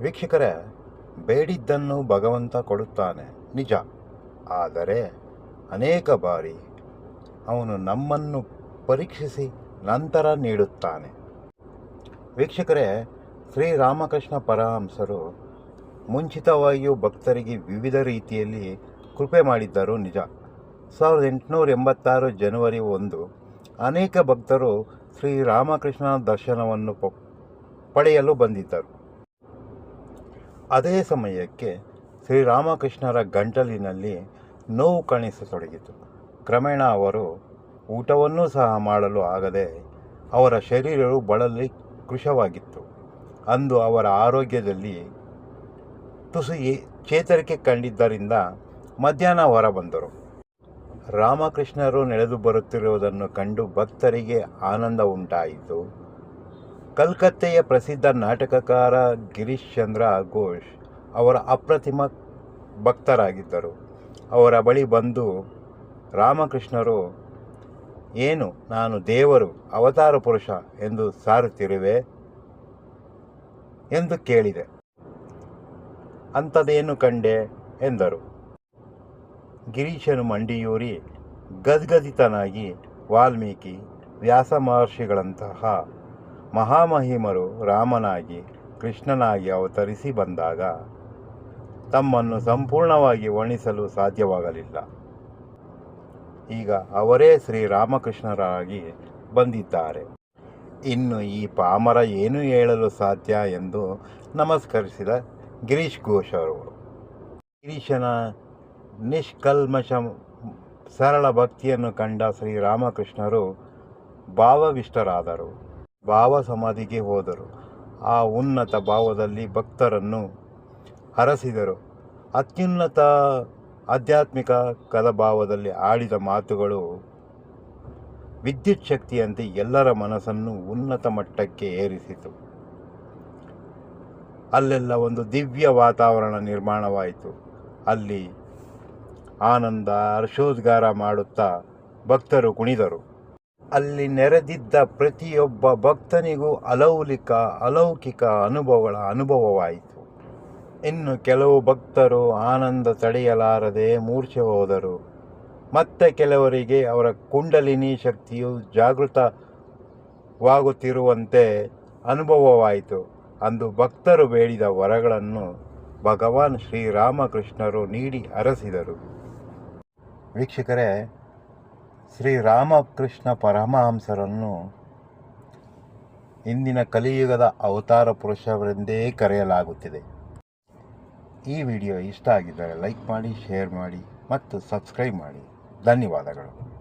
ವೀಕ್ಷಕರೇ, ಬೇಡಿದ್ದನ್ನು ಭಗವಂತ ಕೊಡುತ್ತಾನೆ, ನಿಜ. ಆದರೆ ಅನೇಕ ಬಾರಿ ಅವನು ನಮ್ಮನ್ನು ಪರೀಕ್ಷಿಸಿ ನಂತರ ನೀಡುತ್ತಾನೆ. ವೀಕ್ಷಕರೇ, ಶ್ರೀರಾಮಕೃಷ್ಣ ಪರಹಂಸರು ಮುಂಚಿತವಾಗಿಯೂ ಭಕ್ತರಿಗೆ ವಿವಿಧ ರೀತಿಯಲ್ಲಿ ಕೃಪೆ ಮಾಡಿದ್ದರು, ನಿಜ. ಸಾವಿರದ ಎಂಟುನೂರ ಎಂಬತ್ತಾರು ಜನವರಿ ಒಂದು, ಅನೇಕ ಭಕ್ತರು ಶ್ರೀರಾಮಕೃಷ್ಣನ ದರ್ಶನವನ್ನು ಪಡೆಯಲು ಬಂದಿದ್ದರು. ಅದೇ ಸಮಯಕ್ಕೆ ಶ್ರೀರಾಮಕೃಷ್ಣರ ಗಂಟಲಿನಲ್ಲಿ ನೋವು ಕಾಣಿಸತೊಡಗಿತು. ಕ್ರಮೇಣ ಅವರು ಊಟವನ್ನೂ ಸಹ ಮಾಡಲು ಆಗದೆ ಅವರ ಶರೀರವು ಬಳಲಿ ಕೃಶವಾಗಿತ್ತು. ಅಂದು ಅವರ ಆರೋಗ್ಯದಲ್ಲಿ ತುಸು ಚೇತರಿಕೆ ಕಂಡಿದ್ದರಿಂದ ಮಧ್ಯಾಹ್ನ ಹೊರ ಬಂದರು ರಾಮಕೃಷ್ಣರು ನಡೆದು ಬರುತ್ತಿರುವುದನ್ನು ಕಂಡು ಭಕ್ತರಿಗೆ ಆನಂದ ಉಂಟಾಯಿತು. ಕಲ್ಕತ್ತೆಯ ಪ್ರಸಿದ್ಧ ನಾಟಕಕಾರ ಗಿರೀಶ್ ಚಂದ್ರ ಘೋಷ್ ಅವರ ಅಪ್ರತಿಮ ಭಕ್ತರಾಗಿದ್ದರು. ಅವರ ಬಳಿ ಬಂದು, ರಾಮಕೃಷ್ಣರು, ಏನು ನಾನು ದೇವರು, ಅವತಾರ ಪುರುಷ ಎಂದು ಸಾರುತ್ತಿರುವೆ? ಎಂದು ಕೇಳಿದೆ. ಅಂಥದೇನು ಕಂಡೆ? ಎಂದರು. ಗಿರೀಶನು ಮಂಡಿಯೂರಿ ಗದ್ಗದಿತನಾಗಿ ವಾಲ್ಮೀಕಿ ವ್ಯಾಸ ಮಹರ್ಷಿಗಳಂತಹ ಮಹಾಮಹಿಮರು ರಾಮನಾಗಿ, ಕೃಷ್ಣನಾಗಿ ಅವತರಿಸಿ ಬಂದಾಗ ತಮ್ಮನ್ನು ಸಂಪೂರ್ಣವಾಗಿ ವರ್ಣಿಸಲು ಸಾಧ್ಯವಾಗಲಿಲ್ಲ. ಈಗ ಅವರೇ ಶ್ರೀರಾಮಕೃಷ್ಣರಾಗಿ ಬಂದಿದ್ದಾರೆ. ಇನ್ನು ಈ ಪಾಮರ ಏನು ಹೇಳಲು ಸಾಧ್ಯ ಎಂದು ನಮಸ್ಕರಿಸಿದ ಗಿರೀಶ್ ಘೋಷ್ ಅವರು. ಗಿರೀಶನ ನಿಷ್ಕಲ್ಮಶ ಸರಳ ಭಕ್ತಿಯನ್ನು ಕಂಡ ಶ್ರೀರಾಮಕೃಷ್ಣರು ಭಾವವಿಷ್ಟರಾದರು. ಭಾವ ಸಮಾಧಿಗೆ ಹೋದರು. ಆ ಉನ್ನತ ಭಾವದಲ್ಲಿ ಭಕ್ತರನ್ನು ಹರಸಿದರು. ಅತ್ಯುನ್ನತ ಆಧ್ಯಾತ್ಮಿಕ ಕಲಭಾವದಲ್ಲಿ ಆಡಿದ ಮಾತುಗಳು ವಿದ್ಯುತ್ ಶಕ್ತಿಯಂತೆ ಎಲ್ಲರ ಮನಸ್ಸನ್ನು ಉನ್ನತ ಮಟ್ಟಕ್ಕೆ ಏರಿಸಿತು. ಅಲ್ಲೆಲ್ಲ ಒಂದು ದಿವ್ಯ ವಾತಾವರಣ ನಿರ್ಮಾಣವಾಯಿತು. ಅಲ್ಲಿ ಆನಂದ, ಹರ್ಷೋದ್ಗಾರ ಮಾಡುತ್ತಾ ಭಕ್ತರು ಕುಣಿದರು. ಅಲ್ಲಿ ನೆರೆದಿದ್ದ ಪ್ರತಿಯೊಬ್ಬ ಭಕ್ತನಿಗೂ ಅಲೌಲಿಕ, ಅಲೌಕಿಕ ಅನುಭವಗಳ ಅನುಭವವಾಯಿತು. ಇನ್ನು ಕೆಲವು ಭಕ್ತರು ಆನಂದ ತಡೆಯಲಾರದೆ ಮೂರ್ಛೆ ಹೋದರು. ಮತ್ತೆ ಕೆಲವರಿಗೆ ಅವರ ಕುಂಡಲಿನಿ ಶಕ್ತಿಯು ಜಾಗೃತವಾಗುತ್ತಿರುವಂತೆ ಅನುಭವವಾಯಿತು. ಅಂದು ಭಕ್ತರು ಬೇಡಿದ ವರಗಳನ್ನು ಭಗವಾನ್ ಶ್ರೀರಾಮಕೃಷ್ಣರು ನೀಡಿ ಅರಸಿದರು. ವೀಕ್ಷಕರೇ ಶ್ರೀರಾಮಕೃಷ್ಣ ಪರಮಹಂಸರನ್ನು ಇಂದಿನ ಕಲಿಯುಗದ ಅವತಾರ ಪುರುಷರೆಂದೇ ಕರೆಯಲಾಗುತ್ತಿದೆ. ಈ ವಿಡಿಯೋ ಇಷ್ಟ ಆಗಿದ್ದರೆ ಲೈಕ್ ಮಾಡಿ, ಶೇರ್ ಮಾಡಿ ಮತ್ತು ಸಬ್ಸ್ಕ್ರೈಬ್ ಮಾಡಿ. ಧನ್ಯವಾದಗಳು.